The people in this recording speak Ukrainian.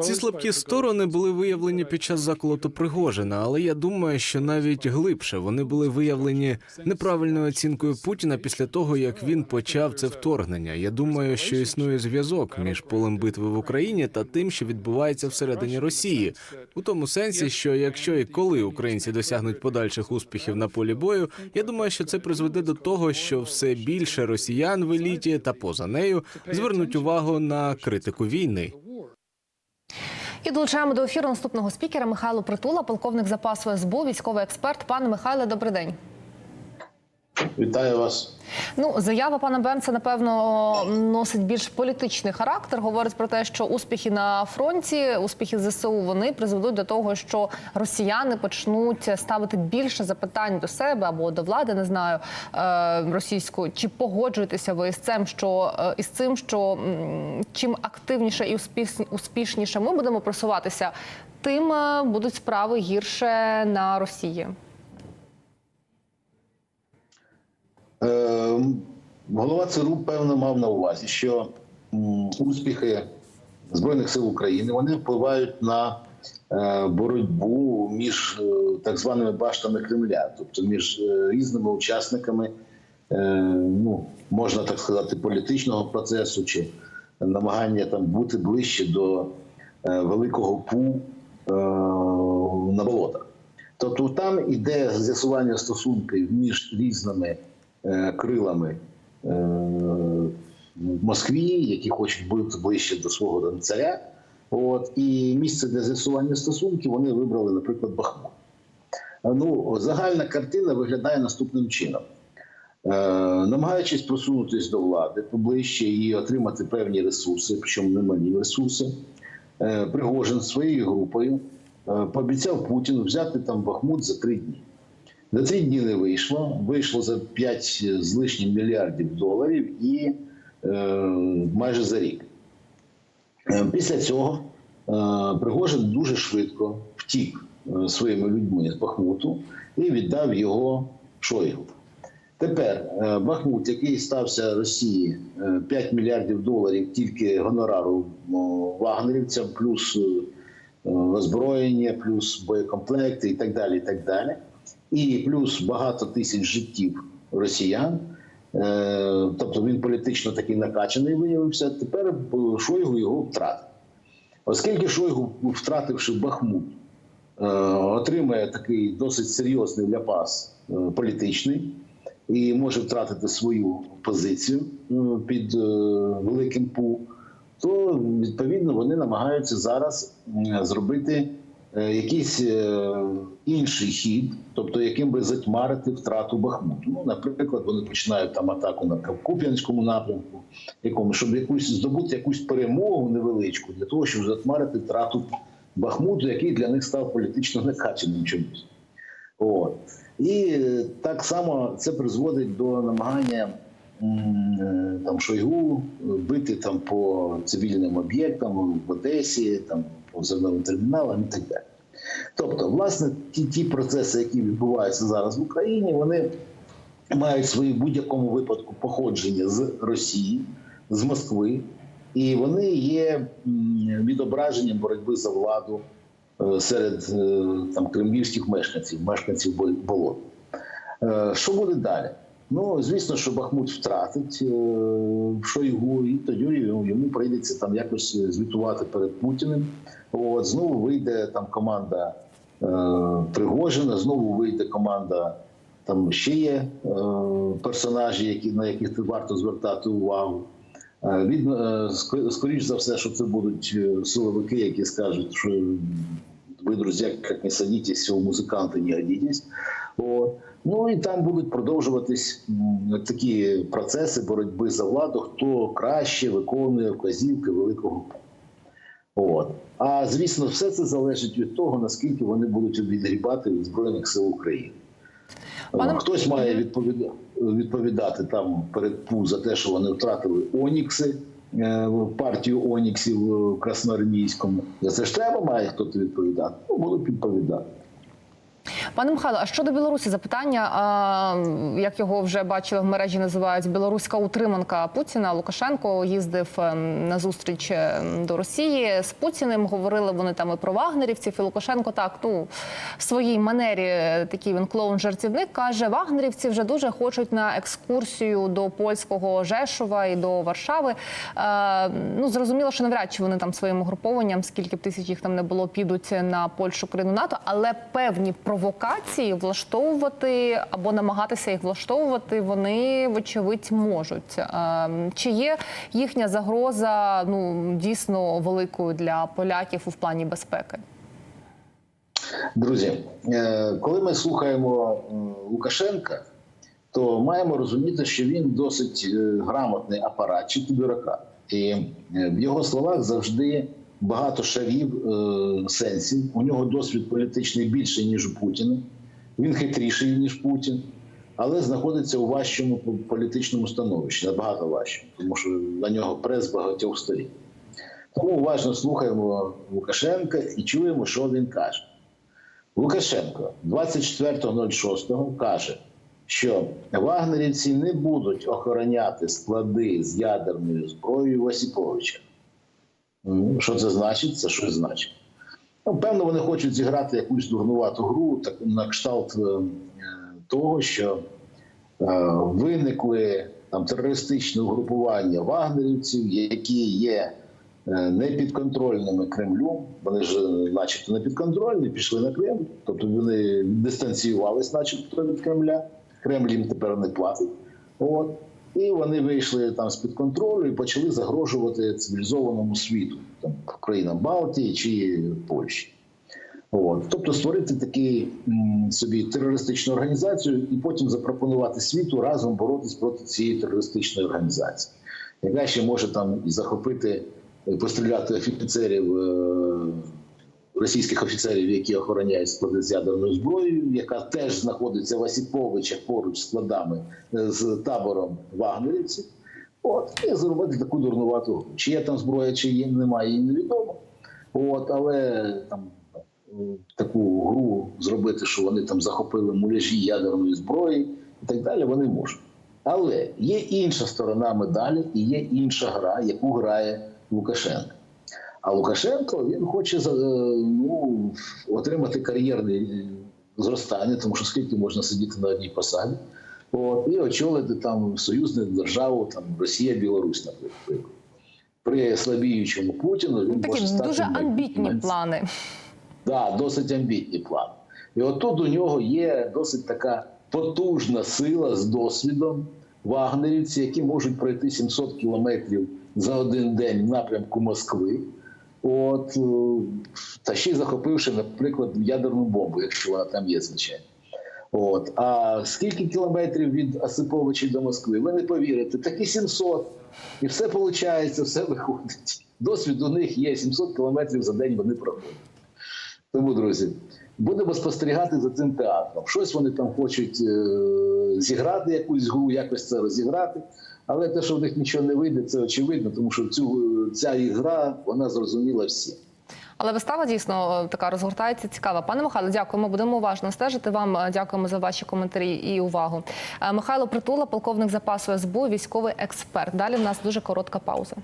Ці слабкі сторони були виявлені під час заколоту Пригожина, але я думаю, що навіть глибше вони були виявлені неправильною оцінкою Путіна після того, як він почав це вторгнення. Я думаю, що існує зв'язок між полем битви в Україні та тим, що відбувається всередині Росії, у тому сенсі, що якщо і коли українці досягнуть подальших успіхів на полі бою, я думаю, що це призведе до того, що все більше росіян в еліті та поза нею звернуть увагу на критику війни. І долучаємо до ефіру наступного спікера Михайло Притула, полковник запасу СБУ, військовий експерт. Пане Михайле, добрий день. Вітаю вас. Ну, заява пана Бенца, напевно, носить більш політичний характер. Говорить про те, що успіхи на фронті, успіхи ЗСУ, вони призведуть до того, що росіяни почнуть ставити більше запитань до себе або до влади, не знаю е, російською. Чи погоджуєтеся ви з цим, що е, із цим, що чим активніше і успіш- успішніше ми будемо просуватися, тим е, будуть справи гірше на Росії? Голова ЦРУ певно мав на увазі, що успіхи Збройних сил України вони впливають на е, боротьбу між е, так званими баштами Кремля, тобто між е, різними учасниками, ну можна так сказати, політичного процесу чи намагання там бути ближче до великого пу на болотах. Тобто там іде з'ясування стосунків між різними крилами е, в Москві, які хочуть бути ближче до свого царя. От і місце для з'ясування стосунків вони вибрали, наприклад, Бахмут. Е, Ну, загальна картина виглядає наступним чином. Е, намагаючись просунутися до влади поближче і отримати певні ресурси, причому немалі ресурси, е, Пригожин своєю групою е, пообіцяв Путіну взяти там Бахмут за три дні. За три дні не вийшло. Вийшло за 5 з лишнім мільярдів доларів і е, майже за рік. Е, Після цього е, Пригожин дуже швидко втік е, своїми людьми з Бахмуту і віддав його Шойгу. Тепер е, Бахмут, який стався Росії е, 5 мільярдів доларів тільки гонорару вагнерівцям, плюс озброєння, плюс боєкомплекти і так далі. І так далі. І плюс багато тисяч життів росіян. Е, Тобто він політично такий накачаний виявився. Тепер Шойгу його втратив. Оскільки Шойгу, втративши Бахмут, е, отримає такий досить серйозний ляпас е, політичний і може втратити свою позицію під великим пу, то відповідно вони намагаються зараз зробити якийсь е, інший хід, тобто яким би затьмарити втрату Бахмуту. Ну, наприклад, вони починають там атаку на Куп'янському напрямку, якому щоб якусь здобути якусь перемогу невеличку для того, щоб затьмарити втрату Бахмуту, який для них став політично накачаним чомусь. От. І е, так само це призводить до намагання е, там Шойгу бити там по цивільним об'єктам в Одесі, там зерновим терміналам і так далі. Тобто, власне, ті, ті процеси, які відбуваються зараз в Україні, вони мають свої в будь-якому випадку походження з Росії, з Москви, і вони є відображенням боротьби за владу е, серед е, там кремлівських мешканців, мешканців Бол- болот. Е, Що буде далі? Ну, звісно, що Бахмут втратить е, Шойгу, і тоді йому прийдеться там якось звітувати перед Путіним. От знову вийде там команда е, Пригожина, знову вийде команда. Там ще є е, персонажі, які на яких варто звертати увагу. Е, Від, е, скоріш за все, що це будуть е, силовики, які скажуть, що ви, друзі, як не садитесь, у музиканти не годитесь. От. Ну і там будуть продовжуватись такі процеси боротьби за владу, хто краще виконує вказівки великого. От. А звісно, все це залежить від того, наскільки вони будуть відгрібати від Збройних сил України. Пане- Хтось має відповіда- відповідати там перед ПУ за те, що вони втратили Онікси, е, партію Оніксів е, в Красноармійському. За це ж треба має хтось відповідати. Ну, будуть відповідати. Пане Михайло, а щодо Білорусі, запитання, а, як його вже бачили в мережі, називають білоруська утриманка Путіна. Лукашенко їздив ем, на зустріч ем, до Росії з Путіним. Говорили вони там і про вагнерівців. І Лукашенко так ну в своїй манері е, такий він клоун-жартівник каже: вагнерівці вже дуже хочуть на екскурсію до польського Жешова і до Варшави. Е, ну зрозуміло, що навряд чи вони там своїм угрупованням, скільки б тисяч їх там не було, підуть на Польщу, країну НАТО, але певні провокації влаштовувати або намагатися їх влаштовувати, вони вочевидь можуть. Е, Чи є їхня загроза ну дійсно великою для поляків у плані безпеки? Друзі, е, коли ми слухаємо Лукашенка, то маємо розуміти, що він досить е, грамотний апаратчик і бюрократ. І в його словах завжди багато шарів е, сенсів. У нього досвід політичний більший, ніж у Путіна. Він хитріший, ніж Путін, але знаходиться у важчому політичному становищі, набагато важчому, тому що на нього прес багатьох сторін. Тому уважно слухаємо Лукашенка і чуємо, що він каже. Лукашенко 24.06 каже, що вагнерівці не будуть охороняти склади з ядерною зброєю Осіповича. Що це значить? Це щось значить. Ну, певно, вони хочуть зіграти якусь дурнувату гру, так на кшталт е, того, що е, виникли там терористичне угрупування вагнерівців, які є е, непідконтрольними Кремлю. Вони ж, е, начебто, не підконтрольні, пішли на Кремль, тобто вони дистанціювались, начебто, від Кремля. Кремль їм тепер не платить. От. І вони вийшли там з-під контролю і почали загрожувати цивілізованому світу, там, країнам Балтії чи Польщі. От. Тобто створити такі м, собі терористичну організацію і потім запропонувати світу разом боротись проти цієї терористичної організації, яка ще може там і захопити, постріляти офіцерів, е, російських офіцерів, які охороняють склади з ядерною зброєю, яка теж знаходиться в Осіповичах поруч складами е, з табором вагнерівців. От, і зробити таку дурнувату. Чи є там зброя, чи є, немає, їм невідомо. От, але там е, таку гру зробити, що вони там захопили муляжі ядерної зброї і так далі, вони можуть. Але є інша сторона медалі і є інша гра, яку грає Лукашенко. А Лукашенко він хоче е, ну, отримати кар'єрне е, зростання, тому що скільки можна сидіти на одній посаді, от, і очолити там союзну державу, там Росія, Білорусь, наприклад. При слабіючому Путіну він Такі може стати дуже амбітні найбільшим. плани. Да, досить амбітні плани. І отут у нього є досить така потужна сила з досвідом вагнерівці, які можуть пройти 700 кілометрів за один день в напрямку Москви. От, е, та ще захопивши, наприклад, ядерну бомбу, якщо вона там є, звичайно. От. А скільки кілометрів від Осиповича до Москви? Ви не повірите, такі 700. І все виходить, все виходить. Досвід у них є 700 кілометрів за день вони проходять. Тому, друзі, будемо спостерігати за цим театром. Щось вони там хочуть е, зіграти, якусь гру, якось це розіграти. Але те, що в них нічого не вийде, це очевидно, тому що цю, ця ігра вона зрозуміла всім. Але вистава дійсно е, така розгортається цікава. Пане Михайло, дякуємо. Будемо уважно стежити. Вам е, дякуємо за ваші коментарі і увагу. Е, Михайло Притула, полковник запасу СБУ, військовий експерт. Далі в нас дуже коротка пауза.